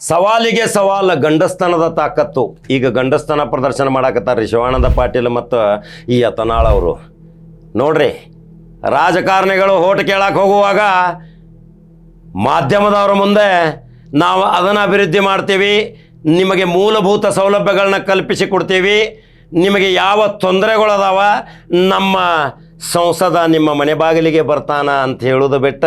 ಸವಾಲಿಗೆ ಸವಾಲ, ಗಂಡಸ್ತನದ ತಾಕತ್ತು. ಈಗ ಗಂಡಸ್ತನ ಪ್ರದರ್ಶನ ಮಾಡಾಕತ್ತಾರ ಶಿವಾನಂದ ಪಾಟೀಲ್ ಮತ್ತು ಈ ಯತನಾಳ್ ಅವರು. ನೋಡ್ರಿ, ರಾಜಕಾರಣಿಗಳು ಹೋಟ್ ಕೇಳಕ್ಕೆ ಹೋಗುವಾಗ ಮಾಧ್ಯಮದವರ ಮುಂದೆ ನಾವು ಅದನ್ನು ಅಭಿವೃದ್ಧಿ ಮಾಡ್ತೀವಿ, ನಿಮಗೆ ಮೂಲಭೂತ ಸೌಲಭ್ಯಗಳನ್ನ ಕಲ್ಪಿಸಿ ಕೊಡ್ತೀವಿ, ನಿಮಗೆ ಯಾವ ತೊಂದರೆಗಳದಾವ, ನಮ್ಮ ಸಂಸದ ನಿಮ್ಮ ಮನೆ ಬಾಗಿಲಿಗೆ ಬರ್ತಾನ ಅಂತ ಹೇಳೋದು ಬಿಟ್ಟ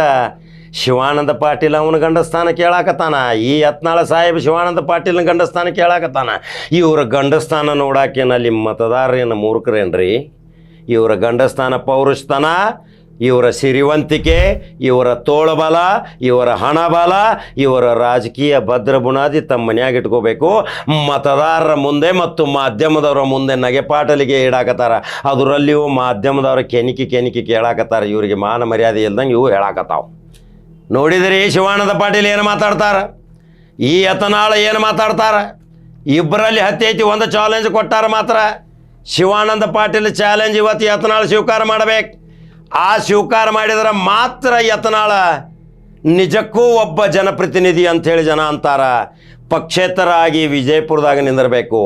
ಶಿವಾನಂದ ಪಾಟೀಲ್ ಅವನ ಗಂಡಸ್ಥಾನ ಕೇಳಾಕತ್ತಾನ. ಈ ಯತ್ನಾಳ ಸಾಹೇಬ್ ಶಿವಾನಂದ ಪಾಟೀಲ್ನ ಗಂಡಸ್ಥಾನ ಕೇಳಾಕತ್ತಾನ. ಇವರ ಗಂಡಸ್ಥಾನ ನೋಡಾಕೇನಲ್ಲಿ ಮತದಾರರೇನು ಮೂರ್ಖರೇನ್ರಿ? ಇವರ ಗಂಡಸ್ಥಾನ ಪೌರುಷತನ ಇವರ ಸಿರಿವಂತಿಕೆ, ಇವರ ತೋಳಬಲ, ಇವರ ಹಣಬಲ, ಇವರ ರಾಜಕೀಯ ಭದ್ರ ಬುನಾದಿ ತಮ್ಮ ಮನ್ಯಾಗ ಇಟ್ಕೋಬೇಕು. ಮತದಾರರ ಮುಂದೆ ಮತ್ತು ಮಾಧ್ಯಮದವರ ಮುಂದೆ ನಗೆಪಾಟಲಿಗೆ ಇಡಾಕತ್ತಾರ ಅದರಲ್ಲಿಯೂ ಮಾಧ್ಯಮದವರ ಕೆನಿಕಿ ಕೆನಿಕಿ ಕೇಳಾಕತ್ತಾರ. ಇವರಿಗೆ ಮಾನ ಮರ್ಯಾದೆ ಇಲ್ದಂಗೆ ಇವು ಹೇಳಾಕತ್ತಾವ. ನೋಡಿದಿರಿ ಶಿವಾನಂದ ಪಾಟೀಲ್ ಏನು ಮಾತಾಡ್ತಾರ? ಈ ಯತನಾಳ ಏನು ಮಾತಾಡ್ತಾರ? ಇಬ್ಬರಲ್ಲಿ ಹತ್ತಿ ಐತಿ ಒಂದು ಚಾಲೆಂಜ್ ಕೊಟ್ಟಾರ ಮಾತ್ರ. ಶಿವಾನಂದ ಪಾಟೀಲ್ ಚಾಲೆಂಜ್ ಇವತ್ತು ಯತ್ನಾಳ ಸ್ವೀಕಾರ ಮಾಡಬೇಕು. ಆ ಸ್ವೀಕಾರ ಮಾಡಿದ್ರೆ ಮಾತ್ರ ಯತ್ನಾಳ ನಿಜಕ್ಕೂ ಒಬ್ಬ ಜನಪ್ರತಿನಿಧಿ ಅಂಥೇಳಿ ಜನ ಅಂತಾರ. ಪಕ್ಷೇತರಾಗಿ ವಿಜಯಪುರದಾಗ ನಿಂದಿರಬೇಕು.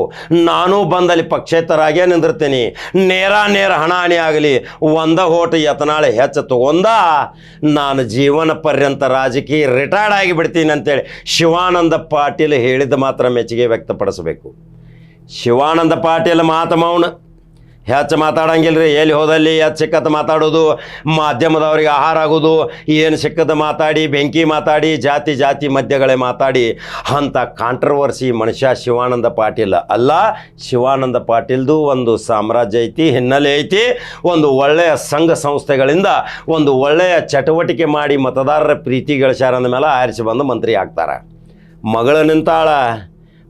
ನಾನು ಬಂದಲ್ಲಿ ಪಕ್ಷೇತರಾಗಿಯೇ ನಿಂದಿರ್ತೀನಿ. ನೇರ ನೇರ ಹಣಾಣಿ ಆಗಲಿ, ಒಂದ ಹೋಟ ಯತ್ನಾಳೆ ಹೆಚ್ಚು ತಗೊಂದ ನಾನು ಜೀವನ ಪರ್ಯಂತ ರಾಜಕೀಯ ರಿಟೈರ್ಡ್ ಆಗಿ ಬಿಡ್ತೀನಿ ಅಂತೇಳಿ ಶಿವಾನಂದ ಪಾಟೀಲ್ ಹೇಳಿದ ಮಾತ್ರ ಮೆಚ್ಚುಗೆ ವ್ಯಕ್ತಪಡಿಸಬೇಕು. ಶಿವಾನಂದ ಪಾಟೀಲ್ ಮಾತಮೌನ್. ಮೌನ ಹೆಚ್ಚು ಮಾತಾಡಂಗಿಲ್ಲ ರೀ ಎಲ್ಲಿ ಹೋದಲ್ಲಿ ಹೆಚ್ಚು ಸಿಕ್ಕತ್ತ ಮಾತಾಡೋದು. ಮಾಧ್ಯಮದವ್ರಿಗೆ ಆಹಾರ ಆಗೋದು. ಏನು ಸಿಕ್ಕದ ಮಾತಾಡಿ, ಬೆಂಕಿ ಮಾತಾಡಿ, ಜಾತಿ ಜಾತಿ ಮಧ್ಯಗಳೇ ಮಾತಾಡಿ. ಅಂಥ ಕಾಂಟ್ರವರ್ಸಿ ಮನುಷ್ಯ ಶಿವಾನಂದ ಪಾಟೀಲ್. ಅಲ್ಲ, ಶಿವಾನಂದ ಪಾಟೀಲ್ದು ಒಂದು ಸಾಮ್ರಾಜ್ಯ ಐತಿ, ಹಿನ್ನೆಲೆ ಐತಿ. ಒಂದು ಒಳ್ಳೆಯ ಸಂಘ ಸಂಸ್ಥೆಗಳಿಂದ ಒಂದು ಒಳ್ಳೆಯ ಚಟುವಟಿಕೆ ಮಾಡಿ ಮತದಾರರ ಪ್ರೀತಿ ಗಳಿಸ್ಯಾರ ಅಂದ ಮೇಲೆ ಆರಿಸಿ ಬಂದು ಮಂತ್ರಿ ಆಗ್ತಾರೆ. ಮಗಳು ನಿಂತಾಳ.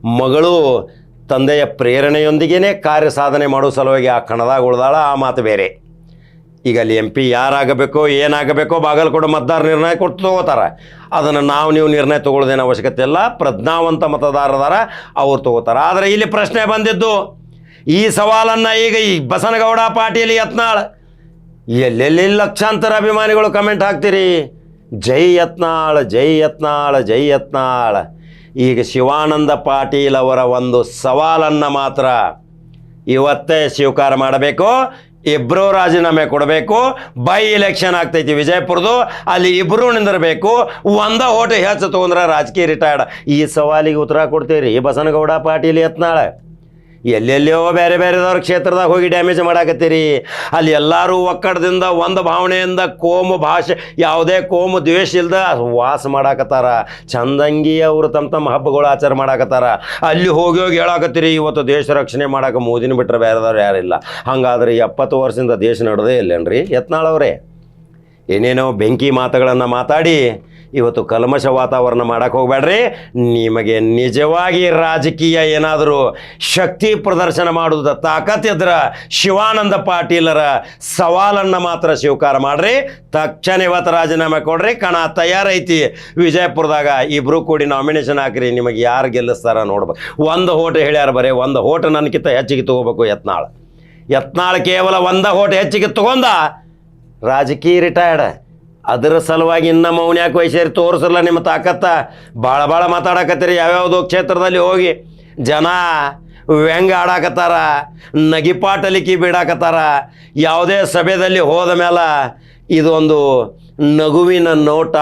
ಮಗಳು ತಂದೆಯ ಪ್ರೇರಣೆಯೊಂದಿಗೇ ಕಾರ್ಯ ಸಾಧನೆ ಮಾಡೋ ಸಲುವಾಗಿ ಆ ಕಣದಾಗ ಉಳ್ದಾಳ, ಆ ಮಾತು ಬೇರೆ. ಈಗ ಅಲ್ಲಿ ಎಂ ಪಿ ಯಾರಾಗಬೇಕೋ, ಏನಾಗಬೇಕೋ ಬಾಗಲಕೋಟೆ ಮತದಾರ ನಿರ್ಣಯ ಕೊಟ್ಟು ತಗೋತಾರೆ. ಅದನ್ನು ನಾವು ನೀವು ನಿರ್ಣಯ ತೊಗೊಳ್ಳೋದೇನು ಅವಶ್ಯಕತೆ ಇಲ್ಲ, ಪ್ರಜ್ಞಾವಂತ ಮತದಾರದಾರ ಅವ್ರು ತಗೋತಾರೆ. ಆದರೆ ಇಲ್ಲಿ ಪ್ರಶ್ನೆ ಬಂದಿದ್ದು, ಈ ಸವಾಲನ್ನು ಈಗ ಈ ಬಸನಗೌಡ ಪಾಟೀಲ್ ಯತ್ನಾಳ್, ಎಲ್ಲೆಲ್ಲಿ ಲಕ್ಷಾಂತರ ಅಭಿಮಾನಿಗಳು ಕಮೆಂಟ್ ಹಾಕ್ತೀರಿ? ಜೈ ಯತ್ನಾಳ್ ಜೈ ಯತ್ನಾಳ್ ಜೈ ಯತ್ನಾಳ್. ಈಗ ಶಿವಾನಂದ ಪಾಟೀಲ್ ಅವರ ಒಂದು ಸವಾಲನ್ನು ಮಾತ್ರ ಇವತ್ತೇ ಸ್ವೀಕಾರ ಮಾಡಬೇಕು. ಇಬ್ಬರೂ ರಾಜೀನಾಮೆ ಕೊಡಬೇಕು. ಬೈ ಎಲೆಕ್ಷನ್ ಆಗ್ತೈತಿ ವಿಜಯಪುರದು. ಅಲ್ಲಿ ಇಬ್ಬರೂ ನಿಂದಿರಬೇಕು. ಒಂದ ಓಟು ಹೆಚ್ಚು ತೊಗೊಂಡ್ರೆ ರಾಜಕೀಯ ರಿಟೈರ್ಡ್ ಈ ಸವಾಲಿಗೆ ಉತ್ತರ ಕೊಡ್ತೀರಿ. ಬಸನಗೌಡ ಪಾಟೀಲ್ ಯತ್ನಾಳ. ಎಲ್ಲೆಲ್ಲೋ ಬೇರೆ ಬೇರೆದವ್ರ ಕ್ಷೇತ್ರದಾಗ ಹೋಗಿ ಡ್ಯಾಮೇಜ್ ಮಾಡಾಕತ್ತೀರಿ. ಅಲ್ಲಿ ಎಲ್ಲರೂ ಒಕ್ಕಡದಿಂದ ಒಂದು ಭಾವನೆಯಿಂದ ಕೋಮು ಭಾಷೆ, ಯಾವುದೇ ಕೋಮು ದ್ವೇಷ ಇಲ್ಲದ ವಾಸ ಮಾಡಾಕತ್ತಾರ. ಚಂದಂಗಿ ಅವರು ತಮ್ಮ ತಮ್ಮ ಹಬ್ಬಗಳು ಆಚಾರ ಮಾಡಾಕತ್ತಾರ. ಅಲ್ಲಿ ಹೋಗಿ ಹೋಗಿ ಹೇಳಾಕತ್ತೀರಿ, ಇವತ್ತು ದೇಶ ರಕ್ಷಣೆ ಮಾಡಾಕ ಮೋದಿನ ಬಿಟ್ಟರೆ ಬೇರೆದವ್ರು ಯಾರಿಲ್ಲ ಹಾಗಾದ್ರೆ ಎಪ್ಪತ್ತು ವರ್ಷದಿಂದ ದೇಶ ನಡೆದೇ ಇಲ್ಲೇನ್ರಿ ಯತ್ನಾಳವ್ರೆ ಏನೇನೋ ಬೆಂಕಿ ಮಾತುಗಳನ್ನು ಮಾತಾಡಿ ಇವತ್ತು ಕಲ್ಮಶ ವಾತಾವರಣ ಮಾಡಕ್ಕೆ ಹೋಗ್ಬೇಡ್ರಿ. ನಿಮಗೆ ನಿಜವಾಗಿ ರಾಜಕೀಯ ಏನಾದರೂ ಶಕ್ತಿ ಪ್ರದರ್ಶನ ಮಾಡುವುದ ತಾಕತ್ತಿದ್ರ ಶಿವಾನಂದ ಪಾಟೀಲರ ಸವಾಲನ್ನು ಮಾತ್ರ ಸ್ವೀಕಾರ ಮಾಡ್ರಿ. ತಕ್ಷಣ ಇವತ್ತು ರಾಜೀನಾಮೆ ಕೊಡ್ರಿ. ಕಣ ತಯಾರೈತಿ. ವಿಜಯಪುರದಾಗ ಇಬ್ಬರು ಕೂಡಿ ನಾಮಿನೇಷನ್ ಹಾಕ್ರಿ. ನಿಮಗೆ ಯಾರು ಗೆಲ್ಲಿಸ್ತಾರ ನೋಡ್ಬೇಕು. ಒಂದು ಹೋಟ್ ಹೇಳ್ಯಾರ ಬರೀ, ಒಂದು ಹೋಟ್ ನನಗಿಂತ ಹೆಚ್ಚಿಗೆ ತಗೋಬೇಕು ಯತ್ನಾಳ್. ಯತ್ನಾಳ್ ಕೇವಲ ಒಂದು ಹೋಟ್ ಹೆಚ್ಚಿಗೆ ತಗೊಂಡ ರಾಜಕೀಯ ರಿಟೈರ್ಡ್ ಅದರ ಸಲುವಾಗಿ ಇನ್ನ ಯಾಕೆ ವಯಸ್ಸೇರಿ ತೋರಿಸಲ್ಲ ನಿಮ್ಮ ತಾಕತ್ತ? ಭಾಳ ಭಾಳ ಮಾತಾಡಕತ್ತೀರಿ. ಯಾವ್ಯಾವುದೋ ಕ್ಷೇತ್ರದಲ್ಲಿ ಹೋಗಿ ಜನ ವ್ಯಂಗ ಆಡಾಕತ್ತಾರ ನಗಿಪಾಟಲಿಕಿ ಬಿಡಾಕತ್ತಾರ. ಯಾವುದೇ ಸಭೆಯಲ್ಲಿ ಹೋದ ಮೇಲೆ ಇದೊಂದು ನಗುವಿನ ನೋಟ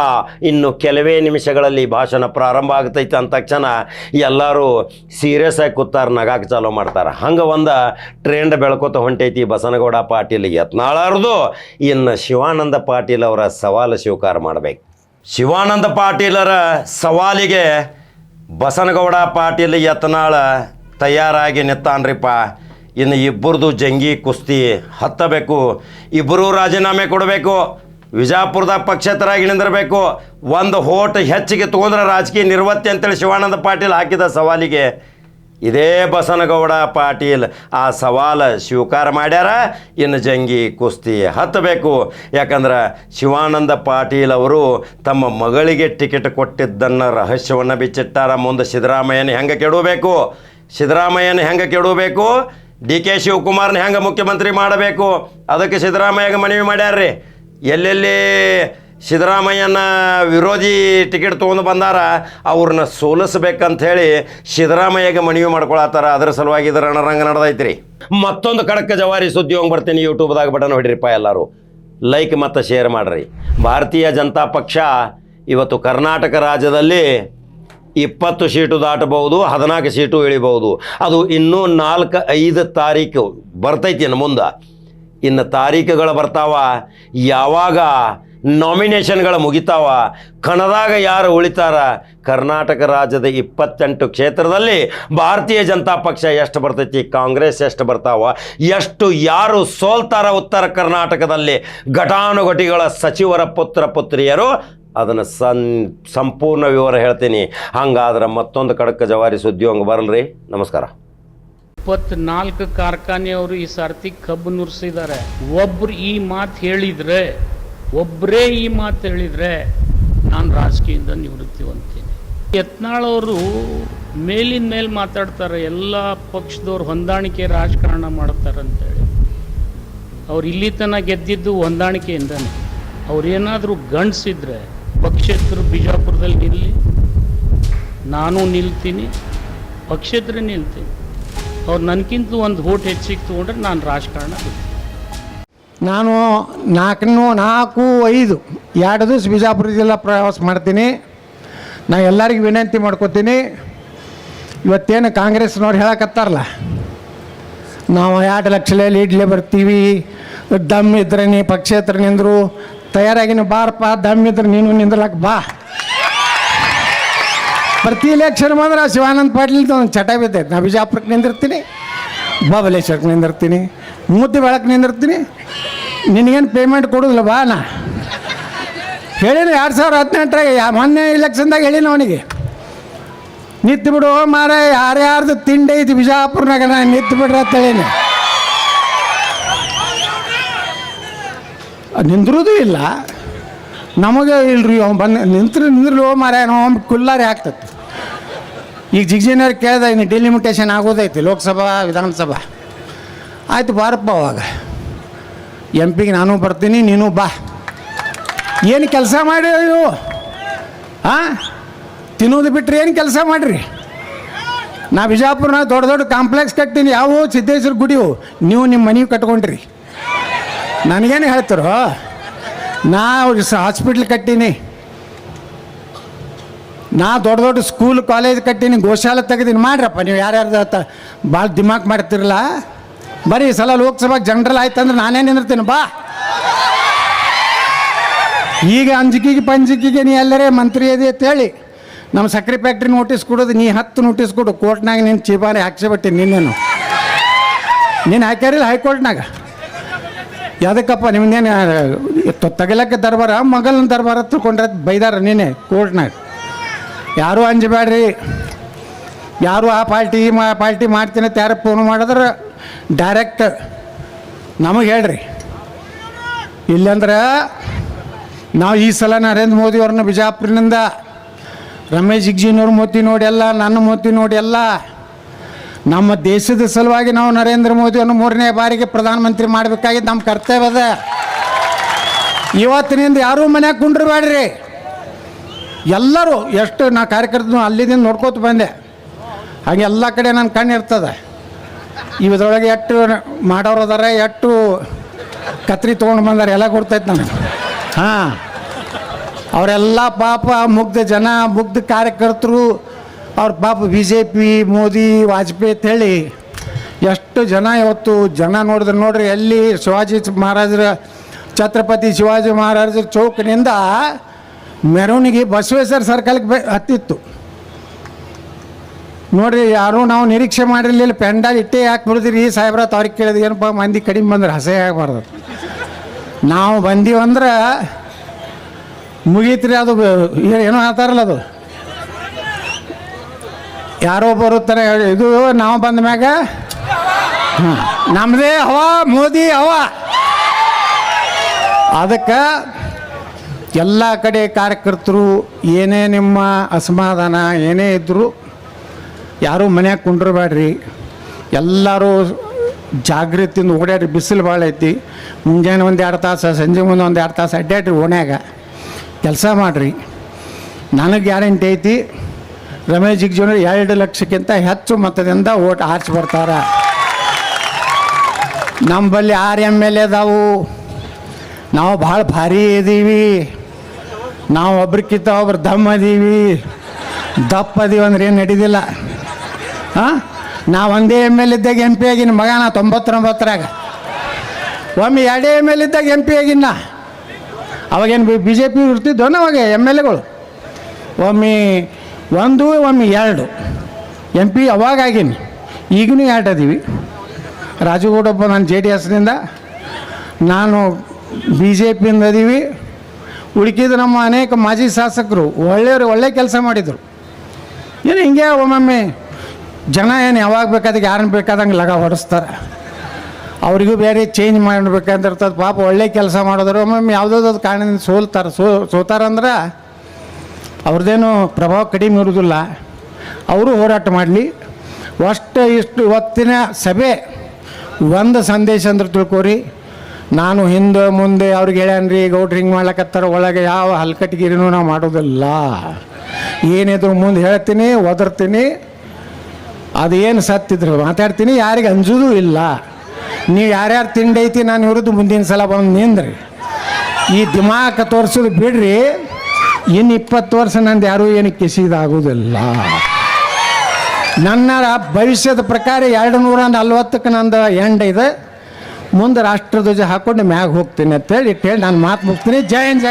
ಇನ್ನು ಕೆಲವೇ ನಿಮಿಷಗಳಲ್ಲಿ ಭಾಷಣ ಪ್ರಾರಂಭ ಆಗ್ತೈತೆ ಅಂದ ತಕ್ಷಣ ಎಲ್ಲರೂ ಸೀರಿಯಸ್ ಆಗಿ ಕೂತಾರ, ನಗಾಕ ಚಾಲೋ ಮಾಡ್ತಾರೆ. ಹಂಗೆ ಒಂದು ಟ್ರೆಂಡ್ ಬೆಳ್ಕೊತ ಹೊಂಟೈತಿ ಬಸನಗೌಡ ಪಾಟೀಲ್ ಯತ್ನಾಳಾರ್ದು. ಇನ್ನು ಶಿವಾನಂದ ಪಾಟೀಲ್ ಅವರ ಸವಾಲು ಸ್ವೀಕಾರ ಮಾಡಬೇಕು. ಶಿವಾನಂದ ಪಾಟೀಲರ ಸವಾಲಿಗೆ ಬಸನಗೌಡ ಪಾಟೀಲ್ ಯತ್ನಾಳ ತಯಾರಾಗಿ ನಿತ್ತಾನ್ರಿಪ್ಪ ಇನ್ನು ಇಬ್ಬರದು ಜಂಗಿ ಕುಸ್ತಿ ಹತ್ತಬೇಕು. ಇಬ್ಬರೂ ರಾಜೀನಾಮೆ ಕೊಡಬೇಕು. ವಿಜಾಪುರದಾಗ ಪಕ್ಷೇತರಾಗಿ ನಿಂದಿರಬೇಕು. ಒಂದು ಹೋಟ್ ಹೆಚ್ಚಿಗೆ ತೊಗೊಂಡ್ರೆ ರಾಜಕೀಯ ನಿರ್ವತ್ತಿ ಅಂತೇಳಿ ಶಿವಾನಂದ ಪಾಟೀಲ್ ಹಾಕಿದ ಸವಾಲಿಗೆ ಇದೇ ಬಸನಗೌಡ ಪಾಟೀಲ್. ಆ ಸವಾಲು ಸ್ವೀಕಾರ ಮಾಡ್ಯಾರ. ಇನ್ನು ಜಂಗಿ ಕುಸ್ತಿ ಹತ್ತಬೇಕು. ಯಾಕಂದ್ರೆ ಶಿವಾನಂದ ಪಾಟೀಲ್ ಅವರು ತಮ್ಮ ಮಗಳಿಗೆ ಟಿಕೆಟ್ ಕೊಟ್ಟಿದ್ದನ್ನು ರಹಸ್ಯವನ್ನು ಬಿಚ್ಚಿಟ್ಟಾರ. ಮುಂದೆ ಸಿದ್ದರಾಮಯ್ಯನ ಹೆಂಗೆ ಕೆಡಬೇಕು ಸಿದ್ದರಾಮಯ್ಯನ ಹೆಂಗೆ ಕೆಡಬೇಕು ಡಿ ಕೆ ಶಿವಕುಮಾರ್ನ ಹೆಂಗೆ ಮುಖ್ಯಮಂತ್ರಿ ಮಾಡಬೇಕು? ಅದಕ್ಕೆ ಸಿದ್ದರಾಮಯ್ಯಗೆ ಮನವಿ ಮಾಡ್ಯಾರ್ರಿ. ಎಲ್ಲೆಲ್ಲಿ ಸಿದ್ದರಾಮಯ್ಯನ ವಿರೋಧಿ ಟಿಕೆಟ್ ತೊಗೊಂಡು ಬಂದಾರ, ಅವ್ರನ್ನ ಸೋಲಿಸ್ಬೇಕಂತ ಹೇಳಿ ಸಿದ್ದರಾಮಯ್ಯಗೆ ಮನವಿ ಮಾಡ್ಕೊಳತ್ತಾರ. ಅದರ ಸಲುವಾಗಿ ಇದರ ರಣರಂಗ ನಡೆದೈತ್ರಿ. ಮತ್ತೊಂದು ಕಡಕ ಜವಾರಿ ಸುದ್ದಿ ಹೋಗಿ ಬರ್ತೀನಿ. ಯೂಟ್ಯೂಬ್ದಾಗ ಬಟನ್ ಹೊಡಿರಿಪ್ಪ ಎಲ್ಲರೂ. ಲೈಕ್ ಮತ್ತು ಶೇರ್ ಮಾಡಿರಿ. ಭಾರತೀಯ ಜನತಾ ಪಕ್ಷ ಇವತ್ತು ಕರ್ನಾಟಕ ರಾಜ್ಯದಲ್ಲಿ ಇಪ್ಪತ್ತು ಸೀಟು ದಾಟಬಹುದು, ಹದಿನಾಲ್ಕು ಸೀಟು ಇಳಿಬಹುದು. ಅದು ಇನ್ನೂ ನಾಲ್ಕು ಐದು ತಾರೀಕು ಬರ್ತೈತಿ ಮುಂದೆ. ಇನ್ನು ತಾರೀಕುಗಳು ಬರ್ತಾವ, ಯಾವಾಗ ನಾಮಿನೇಷನ್ಗಳು ಮುಗಿತಾವ, ಕಣದಾಗ ಯಾರು ಉಳಿತಾರ? ಕರ್ನಾಟಕ ರಾಜ್ಯದ ಇಪ್ಪತ್ತೆಂಟು ಕ್ಷೇತ್ರದಲ್ಲಿ ಭಾರತೀಯ ಜನತಾ ಪಕ್ಷ ಎಷ್ಟು ಬರ್ತೈತಿ? ಕಾಂಗ್ರೆಸ್ ಎಷ್ಟು ಬರ್ತಾವ? ಎಷ್ಟು ಯಾರು ಸೋಲ್ತಾರ ಉತ್ತರ ಕರ್ನಾಟಕದಲ್ಲಿ? ಘಟಾನುಘಟಿಗಳ ಸಚಿವರ ಪುತ್ರ ಪುತ್ರಿಯರು? ಅದನ್ನು ಸನ್ ಸಂಪೂರ್ಣ ವಿವರ ಹೇಳ್ತೀನಿ. ಹಂಗಾದ್ರೆ ಮತ್ತೊಂದು ಕಡಕ ಜವಾರಿ ಸುದ್ದಿ ಹಂಗೆ ಬರಲ್ರಿ. ನಮಸ್ಕಾರ. ಇಪ್ಪತ್ನಾಲ್ಕು ಕಾರ್ಖಾನೆಯವರು ಈ ಸಾರ್ತಿ ಕಬ್ಬು ನುರಿಸಿದ್ದಾರೆ. ಒಬ್ರು ಈ ಮಾತು ಹೇಳಿದ್ರೆ ಒಬ್ಬರೇ ಈ ಮಾತು ಹೇಳಿದರೆ ನಾನು ರಾಜಕೀಯದಿಂದ ನಿವೃತ್ತಿ ಯತ್ನಾಳ್ ಅವರು ಮೇಲಿನ ಮೇಲೆ ಮಾತಾಡ್ತಾರೆ, ಎಲ್ಲ ಪಕ್ಷದವ್ರು ಹೊಂದಾಣಿಕೆ ರಾಜಕಾರಣ ಮಾಡ್ತಾರೆ ಅಂತೇಳಿ. ಅವ್ರು ಇಲ್ಲಿ ತನಕ ಗೆದ್ದಿದ್ದು ಹೊಂದಾಣಿಕೆಯಿಂದನೇ. ಅವ್ರೇನಾದರೂ ಗಂಡಸಿದ್ರೆ, ಪಕ್ಷೇತರು ಬಿಜಾಪುರದಲ್ಲಿ ನಿಲ್ಲಿ, ನಾನು ನಿಲ್ತೀನಿ, ಪಕ್ಷೇತರ ನಿಲ್ತೀನಿ. ಅವ್ರು ನನಗಿಂತ ಒಂದು ಓಟ್ ಹೆಚ್ಚಿಗೆ ತೊಗೊಂಡ್ರೆ ನಾನು ರಾಜಕಾರಣ ನಾನು ನಾಲ್ಕನ್ನು ನಾಲ್ಕು ಐದು, ಎರಡು ದಿವಸ ಬಿಜಾಪುರ ಜಿಲ್ಲಾ ಪ್ರವಾಸ ಮಾಡ್ತೀನಿ. ನಾ ಎಲ್ಲರಿಗೂ ವಿನಂತಿ ಮಾಡ್ಕೋತೀನಿ. ಇವತ್ತೇನು ಕಾಂಗ್ರೆಸ್ನವ್ರು ಹೇಳಕತ್ತಾರಲ್ಲ, ನಾವು ಎರಡು ಲಕ್ಷಲೇ ಲೀಡ್ಲೇ ಬರ್ತೀವಿ. ದಮ್ ಇದ್ರೆ ನೀ ಪಕ್ಷೇತ್ರ ನಿಂದರು, ತಯಾರಾಗಿನ ಬಾರಪ್ಪ, ದಮ್ ಇದ್ರೆ ನೀನು ನಿಂದ್ರಲಕ್ಕೆ ಬಾ. ಪ್ರತಿ ಇಲೆಕ್ಷನ್ ಬಂದ್ರೆ ಶಿವಾನಂದ ಪಾಟೀಲ್ ಒಂದು ಚಟ ಬಿದ್ದೈತೆ. ನಾ ಬಿಜಾಪುರಕ್ಕೆ ನಿಂದಿರ್ತೀನಿ ಬಾಬಲೇಶ್ವರಕ್ಕೆ ನಿಂದಿರ್ತೀನಿ ಮುದ್ದೆ ಬೆಳಕ್ಕೆ ನಿಂದಿರ್ತೀನಿ ನಿನಗೇನು ಪೇಮೆಂಟ್ ಕೊಡೋದಿಲ್ಲ, ಬಾ ನಾ. ಹೇಳಿನ ಎರಡು ಸಾವಿರದ ಹದಿನೆಂಟರಾಗ ಮೊನ್ನೆ ಇಲೆಕ್ಷನ್ದಾಗ ಹೇಳಿನ ಅವನಿಗೆ. ನಿತ್ತು ಬಿಡು ಮಾರ ಯಾರ್ಯಾರ್ದು ತಿಂಡಿ ಐತಿ ಬಿಜಾಪುರ್ನಾಗ ನಾನು ನಿತ್ತು ಬಿಡ್ರಿ ಅಂತ ಹೇಳೀನಿ. ನಿಂದ್ರೂದು ಇಲ್ಲ. ನಮಗೆ ಇಲ್ರಿ ಅವ್ನು ಬಂದು ನಿಂತ್ರೆ ನಿಂದ್ರಲು ಮಾರ ನಾವು ಕುಲ್ಲಾರಿ ಆಗ್ತೈತಿ. ಈಗ ಜಿಗ್ಜಿನವ್ರು ಕೇಳಿದೆ ಇನ್ನು ಡಿಲಿಮಿಟೇಷನ್ ಆಗೋದೈತಿ ಲೋಕಸಭಾ, ವಿಧಾನಸಭಾ. ಆಯ್ತು ಬಾರಪ್ಪ ಅವಾಗ. ಎಂ ಪಿಗೆ ನಾನು ಬರ್ತೀನಿ, ನೀನು ಬಾ. ಏನು ಕೆಲಸ ಮಾಡಿ ನೀವು? ಹಾಂ ತಿನ್ನೋದು ಬಿಟ್ಟರೆ ಏನು ಕೆಲಸ ಮಾಡಿರಿ? ನಾ ಬಿಜಾಪುರನ ದೊಡ್ಡ ದೊಡ್ಡ ಕಾಂಪ್ಲೆಕ್ಸ್ ಕಟ್ತೀನಿ ಯಾವ ಸಿದ್ದೇಶ್ವರ ಗುಡಿವು ನೀವು ನಿಮ್ಮ ಮನೆಗೆ ಕಟ್ಕೊಂಡ್ರಿ. ನನಗೇನು ಹೇಳ್ತಾರೋ? ನಾ ಹಾಸ್ಪಿಟ್ಲ್ ಕಟ್ಟೀನಿ. ನಾ ದೊಡ್ಡ ದೊಡ್ಡ ಸ್ಕೂಲ್ ಕಾಲೇಜ್ ಕಟ್ಟೀನಿ, ಗೋಶಾಲೆ ತೆಗೆದೀನಿ ಮಾಡ್ರಪ್ಪ. ನೀವು ಯಾರ್ಯಾರ್ದು ಭಾಳ ದಿಮಾಕ್ ಮಾಡ್ತಿರಲ್ಲ? ಬರೀ ಈ ಸಲ ಲೋಕಸಭಾಗೆ ಜನರಲ್ ಆಯ್ತಂದ್ರೆ ನಾನೇ ನಿಂದಿರ್ತೀನಿ, ಬಾ. ಈಗ ಅಂಜಿಕಿಗೆ ಪಂಜಿಕಿಗೆ ನೀ ಎಲ್ಲರೇ ಮಂತ್ರಿ ಅದಿ ಅಂತೇಳಿ ನಮ್ಮ ಸಕ್ಕರೆ ಫ್ಯಾಕ್ಟ್ರಿ ನೋಟಿಸ್ ಕೊಡೋದು, ನೀ ಹತ್ತು ನೋಟಿಸ್ ಕೊಡು, ಕೋರ್ಟ್ನಾಗ ನೀನು ಚೀಬಾನೆ ಹಾಕ್ಸಿಬಿಟ್ಟಿ ನಿನ್ನೇನು ನೀನು ಹಾಕ್ಯಾರಿಲ್ಲ ಹೈಕೋರ್ಟ್ನಾಗ? ಯಾವುದಕ್ಕಪ್ಪ ನಿಮ್ದೇನು ತಗಲಕ್ಕೆ ದರ್ಬಾರ, ಮಗಲನ ದರ್ಬಾರ ತಿಳ್ಕೊಂಡ್ರೆ ಬೈದಾರ ನೀನೆ, ಕೋರ್ಟ್ನಾಗ? ಯಾರೂ ಅಂಜಬೇಡ್ರಿ ಯಾರು ಆ ಪಾರ್ಟಿ ಮಾ ಪಾರ್ಟಿ ಮಾಡ್ತೀನಿ ಅಂತ ಯಾರು ಫೋನ್ ಮಾಡಿದ್ರೆ ಡೈರೆಕ್ಟ್ ನಮಗೆ ಹೇಳ್ರಿ. ಇಲ್ಲಂದ್ರೆ ನಾವು ಈ ಸಲ ನರೇಂದ್ರ ಮೋದಿಯವ್ರನ್ನ ಬಿಜಾಪುರನಿಂದ, ರಮೇಶ್ ಜಿಗ್ಜಿನವ್ರ ಮೋತಿ ನೋಡಿ ಎಲ್ಲ ನನ್ನ ಮೋತಿ ನೋಡಿ ಎಲ್ಲ ನಮ್ಮ ದೇಶದ ಸಲುವಾಗಿ ನಾವು ನರೇಂದ್ರ ಮೋದಿಯನ್ನು ಮೂರನೇ ಬಾರಿಗೆ ಪ್ರಧಾನಮಂತ್ರಿ ಮಾಡಬೇಕಾಗಿದ್ದು ನಮ್ಮ ಕರ್ತವ್ಯ ಅದ. ಇವತ್ತಿನಿಂದ ಯಾರೂ ಮನ್ಯಾಗ ಕುಂಡ್ರಬೇಡ್ರಿ ಎಲ್ಲರೂ ಎಷ್ಟು ನಾ ಕಾರ್ಯಕರ್ತನು ಅಲ್ಲಿದಿಂದ ನೋಡ್ಕೋತ ಬಂದೆ. ಹಾಗೆ ಎಲ್ಲ ಕಡೆ ನನ್ನ ಕಣ್ಣು ಇರ್ತದೆ. ಇವದ್ರೊಳಗೆ ಎಷ್ಟು ಮಾಡೋರು ಅದಾರೆ ಎಷ್ಟು ಕತ್ರಿ ತೊಗೊಂಡು ಬಂದಾರೆ ಎಲ್ಲ ಕೊಡ್ತೈತೆ ನನಗೆ. ಹಾಂ. ಅವರೆಲ್ಲ ಪಾಪ ಮುಗ್ಧ ಜನ ಮುಗ್ಧ ಕಾರ್ಯಕರ್ತರು ಅವ್ರ ಪಾಪ B J P Modi Vajpayee ಅಂತೇಳಿ ಎಷ್ಟು ಜನ ಇವತ್ತು ಜನ ನೋಡಿದ್ರೆ ನೋಡ್ರಿ ಎಲ್ಲಿ ಶಿವಾಜಿ ಮಹಾರಾಜರ ಛತ್ರಪತಿ ಶಿವಾಜಿ ಮಹಾರಾಜರ ಚೌಕಿನಿಂದ ಮೆರವಣಿಗೆ ಬಸವೇಶ್ವರ ಸರ್ಕಲ್ಗೆ ಹತ್ತಿತ್ತು. ನೋಡ್ರಿ, ಯಾರೂ ನಾವು ನಿರೀಕ್ಷೆ ಮಾಡಿರಲಿಲ್ಲ ಪೆಂಡಾಲ್ ಇಟ್ಟೇ ಯಾಕೆ ಬಿಡಿದ್ರಿ ಸಾಹೇಬ್ರ ಅವ್ರಿಗೆ ಕೇಳಿದ ಏನಪ್ಪ, ಮಂದಿ ಕಡಿಮೆ ಬಂದ್ರೆ ಹಸೆ ಆಗಬಾರ್ದು. ನಾವು ಬಂದೀವಂದ್ರೆ ಮುಗೀತ್ರಿ ಅದು ಏನೋ ಹೇಳ್ತಾರಲ್ಲ ಅದು. ಯಾರೋ ಬರುತ್ತಾರೆ ಇದು ನಾವು ಬಂದ ಮ್ಯಾಗ. ನಮ್ಮದೇ ಹವಾ, ಮೋದಿ ಹವಾ. ಅದಕ್ಕೆ ಎಲ್ಲ ಕಡೆ ಕಾರ್ಯಕರ್ತರು, ಏನೇ ನಿಮ್ಮ ಅಸಮಾಧಾನ, ಏನೇ ಇದ್ದರೂ ಯಾರೂ ಮನ್ಯಾಗ ಕುಂಡ್ರಬೇಡ್ರಿ. ಎಲ್ಲರೂ ಜಾಗೃತಿಯಿಂದ ಓಡಾಡ್ರಿ ಬಿಸಿಲು ಭಾಳ ಐತಿ. ಮುಂಜಾನೆ ಒಂದು ಎರಡು ತಾಸು, ಸಂಜೆ ಮುಂದೆ ಒಂದು ಎರಡು ತಾಸು ಅಡ್ಡಾಡ್ರಿ ಓಣ್ಯಾಗ. ಕೆಲಸ ಮಾಡಿರಿ. ನನಗೆ ಗ್ಯಾರಂಟಿ ಐತಿ ರಮೇಶ್ ಜಿಗಜಿಣರು ಎರಡು ಲಕ್ಷಕ್ಕಿಂತ ಹೆಚ್ಚು ಮತದಿಂದ ಓಟ್ ಆರ್ಚ್ ಬರ್ತಾರೆ. ನಮ್ಮಲ್ಲಿ ಆರ್ ಎಂ ಎಲ್ ಎದಾವು ನಾವು ಭಾಳ ಭಾರಿ ಇದೀವಿ. ನಾವು ಒಬ್ರಿಗಿಂತ ಒಬ್ರು ದಮ್ ಅದೀವಿ ದಪ್ಪ ಅದೀವಿ ಅಂದ್ರೆ ಏನು ನಡೀದಿಲ್ಲ. ಹಾಂ ನಾ ಒಂದೇ ಎಂ ಎಲ್ ಇದ್ದಾಗ ಎಂ ಪಿ ಆಗಿನ ಮಗ ನಾ ತೊಂಬತ್ತೊಂಬತ್ತರಾಗ. ಒಮ್ಮೆ ಎರಡೇ ಎಂ ಎಲ್ ಇದ್ದಾಗ ಎಂ ಪಿ ಆಗಿನ. ಅವಾಗೇನು ಬಿ ಜೆ ಪಿ ಇರ್ತಿದ್ದೋ ಅವಾಗ ಎಂ ಎಲ್ ಎಗಳು. ಒಮ್ಮೆ ಒಂದು, ಒಮ್ಮೆ ಎರಡು. ಎಂ ಪಿ ಅವಾಗ ಆಗೀನಿ. ಈಗಲೂ ಎರಡು ಅದೀವಿ. ರಾಜುಗೌಡಪ್ಪ ನಾನು ಜೆ ಡಿ ಎಸ್ನಿಂದ. ನಾನು ಬಿ ಜೆ ಪಿಯಿಂದ ಅದೀವಿ. ಉಳ್ಕಿದ ನಮ್ಮ ಅನೇಕ ಮಾಜಿ ಶಾಸಕರು ಒಳ್ಳೆಯವರು ಒಳ್ಳೆ ಕೆಲಸ ಮಾಡಿದರು. ಏನು ಹಿಂಗೆ ಒಮ್ಮೊಮ್ಮೆ ಜನ ಏನು ಯಾವಾಗ ಬೇಕಾದಾಗ ಯಾರನ್ನು ಬೇಕಾದಂಗೆ ಲಗ ಹೊಡೆಸ್ತಾರೆ ಅವರಿಗೂ ಬೇರೆ ಚೇಂಜ್ ಮಾಡಬೇಕಂತಿರ್ತದೆ. ಪಾಪ ಒಳ್ಳೆ ಕೆಲಸ ಮಾಡಿದ್ರು ಒಮ್ಮೊಮ್ಮೆ ಯಾವುದಾದ್ರು ಕಾರಣದಿಂದ ಸೋಲ್ತಾರೆ. ಸೋ, ಸೋತಾರಂದ್ರೆ ಅವ್ರದ್ದೇನು ಪ್ರಭಾವ ಕಡಿಮೆ ಇರೋದಿಲ್ಲ. ಅವರು ಹೋರಾಟ ಮಾಡಲಿ. ಅಷ್ಟು ಇಷ್ಟು ಇವತ್ತಿನ ಸಭೆ ಒಂದು ಸಂದೇಶ ಅಂದ್ರೆ ತಿಳ್ಕೊರಿ. ನಾನು ಹಿಂದೆ ಮುಂದೆ ಅವ್ರಿಗೆ ಹೇಳ್ಯಾನ್ರಿ, ಗೌಡ್ರು ಹಿಂಗೆ ಮಾಡ್ಲಕತ್ತಾರ, ಒಳಗೆ ಯಾವ ಹಲ್ಕಟ್ಟಿಗಿರಿನೂ ನಾವು ಮಾಡೋದಿಲ್ಲ. ಏನಿದ್ರು ಮುಂದೆ ಹೇಳ್ತೀನಿ, ಒದರ್ತೀನಿ. ಅದೇನು ಸತ್ತಿದ್ರು ಮಾತಾಡ್ತೀನಿ, ಯಾರಿಗೆ ಅಂಜೋದು ಇಲ್ಲ. ನೀವು ಯಾರ್ಯಾರು ತಿಂಡೈತಿ ನಾನು ವಿರುದ್ಧ ಮುಂದಿನ ಸಲ ಬಂದು ನಿಂದ್ರಿ. ಈ ದಿಮಾಕ ತೋರಿಸೋದು ಬಿಡ್ರಿ ಇನ್ನು ಇಪ್ಪತ್ತು ವರ್ಷ ನಂದು ಯಾರೂ ಏನು ಕಿಸಿದಾಗೋದಿಲ್ಲ. ನನ್ನ ಭವಿಷ್ಯದ ಪ್ರಕಾರ ಎರಡು ನೂರ ನಲ್ವತ್ತಕ್ಕೆ ನಂದು ಎಂಡ್ ಇದೆ. ಮುಂದೆ ರಾಷ್ಟ್ರಧ್ವಜ ಹಾಕೊಂಡು ಮ್ಯಾಗ ಹೋಗ್ತೀನಿ ಅಂತೇಳಿ ಇಟ್ಟು ಹೇಳಿ ನಾನು ಮಾತು ಮುಗ್ತೀನಿ ಜೈ ಹಿಂದ್